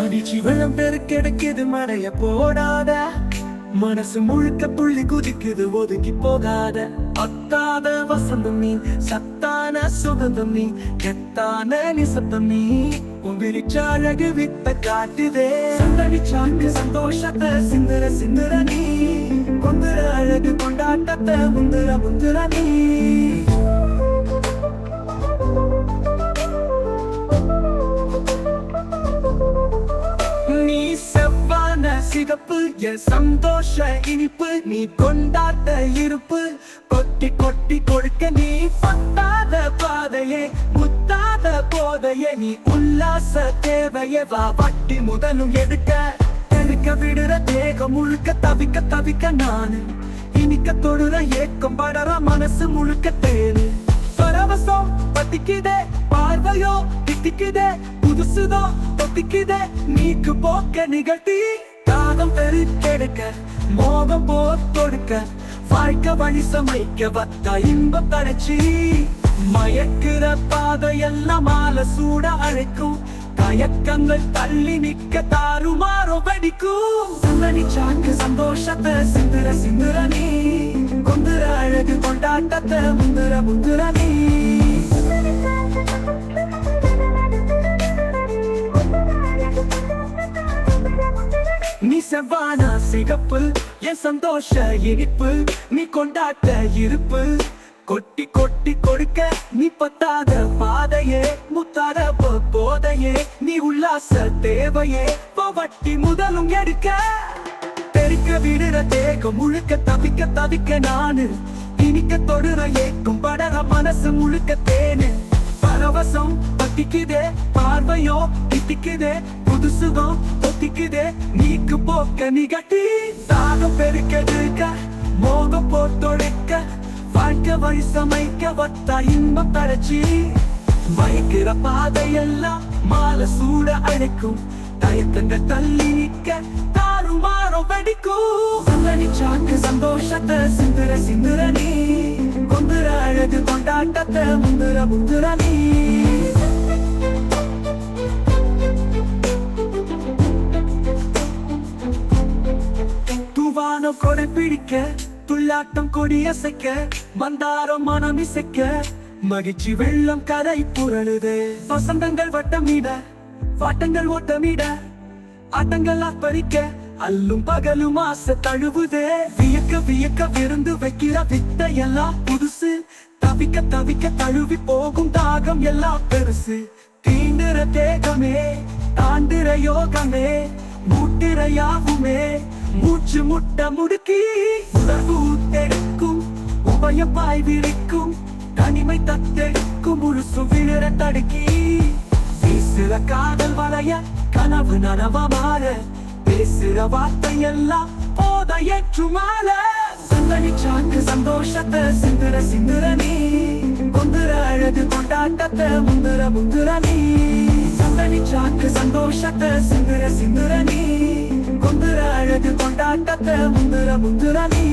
மகிழ்ச்சி வெள்ளம் பெருக்கெடுக்குது மறைய போடாத. மனசு முழுக்க புள்ளி குதிக்குது ஒதுக்கி போகாத. அத்தாத வசந்தம் நீ சத்தான சுகந்தம் நீ கெத்தான நிசத்தம் நீ உன் வித்த காட்டுதே. சந்தடி சந்தோஷத்தை சிந்துர சிந்துர நீ. கொந்துர அழகு கொண்டாட்டத்தை முந்துர முந்துர நீ. சிகப்பு என் சந்தோஷ இனிப்பு நீ கொண்டாட்ட இருப்பு. கொட்டி கொட்டி கொடுக்க நீ பத்தாத பாதையே முத்தாத போதையே நீ உல்லாச தேவையே. வா வட்டி முதலும் எடுக்க தெருக்க விடுற தேகம் முழுக்க தவிக்க தவிக்க நானு. இனிக்க தொடுற ஏக்கம் படற மனசு முழுக்க தேனு. பரவசம் பத்திக்குதே பார்வையோ தித்திக்குதே புதுசுதோ தொத்திக்குதே நீக்கு போக்க நிகழ்த்தி. தாகம் பெருக்கெடுக்க மோகம் போர் தொடுக்க வாழ்க்கை வழி சமைக்க வத்த இன்ப தடைச்சி மயக்குற பாதையெல்லாம் மால சூட அழைக்கும். தயக்கங்கள் தள்ளி நிக்க தாறுமாறோ வெடிக்கும் சந்தனி சாக்கு சந்தோஷத்தை சிந்துர சிந்துர நீ கொந்துர அழகு கொண்டாட்டத்தை முந்துர முந்துர நீ. செவ்வானா சிகப்பு என் சந்தோஷ இனிப்பு நீ கொண்டாட்ட இருப்பு. கொட்டி கொட்டி கொடுக்க நீ பத்தாத பாதையே முத்தாத போதையே நீ உல்லாச தேவையே. பவட்டி முதலும் எடுக்க தெறிக்க விடுற தேகம் முழுக்க தவிக்க தவிக்க நானு. இனிக்க தொடுற ஏக்கும் படற மனசு முழுக்க தேனு. பரவசம் பத்திக்குதே பார்வையோ தித்திக்குதே புதுசுகம் தொத்திக்குதே நீக்கு போக்க நிகட்டி தாகம் பெருக்கெடுக்க மோகம் போத்தொடுக்க வாழ்க்கை வழி சமைக்க வத்தா இன்பம் தரச்சி வைக்கிற பாதையெல்லாம் மாலை சூட அழைக்கும் தயக்கங்கள் தள்ளி நிற்க தாறுமாறும் வெடிக்கும். சந்தனி சாக்கு சந்தோஷத்தை சிந்துர சிந்துர நீ. கொந்துர அழகு கொண்டாட்டத்தை முந்துர முந்துர நீ. தூவான கொடை பிடிக்க துள்ளாட்டம் கொடி அசைக்க மந்தாரம் மனம் இசைக்க மகிழ்ச்சி வெள்ளம் கதை புரளுது. வசந்தங்கள் வட்டமிட வாட்டங்கள் ஓட்டமிட ஆட்டங்கள் அப்பறிக்க அல்லும் பகலும் ஆசை தழுவுதே. வியக்க வியக்க விருந்து வைக்கிற வித்த எல்லாம் புதுசு. தவிக்க தவிக்க தழுவி போகும் தாகம் எல்லாம் பெருசு. தீண்டுற தேகமே தாண்டுற யோகமே மூட்டுற யாவுமே மூச்சு முட்ட முடுக்கி உணர்வு ஊத்தெடுக்கும் உபயப்பாய் விரிக்கும் தனிமை தத்தெடுக்கும். முழுசு விழற தடுக்கி. வீசுற காதல் வளைய கனவு நனவ மாற. பேசுற வார்த்தை எல்லாம் போத ஏற்றுமால சந்தனி சாக்கு சந்தோஷத்தை சிந்துர சிந்துர நீ. கொந்துர அழகு கொண்டாட்டத்தை முந்துர முந்துர நீ. சந்தனி சாக்கு சந்தோஷத்தை சிந்துர சிந்துர நீ கொந்துர அழகு கொண்டாட்டத்தை முந்துர முந்துர நீ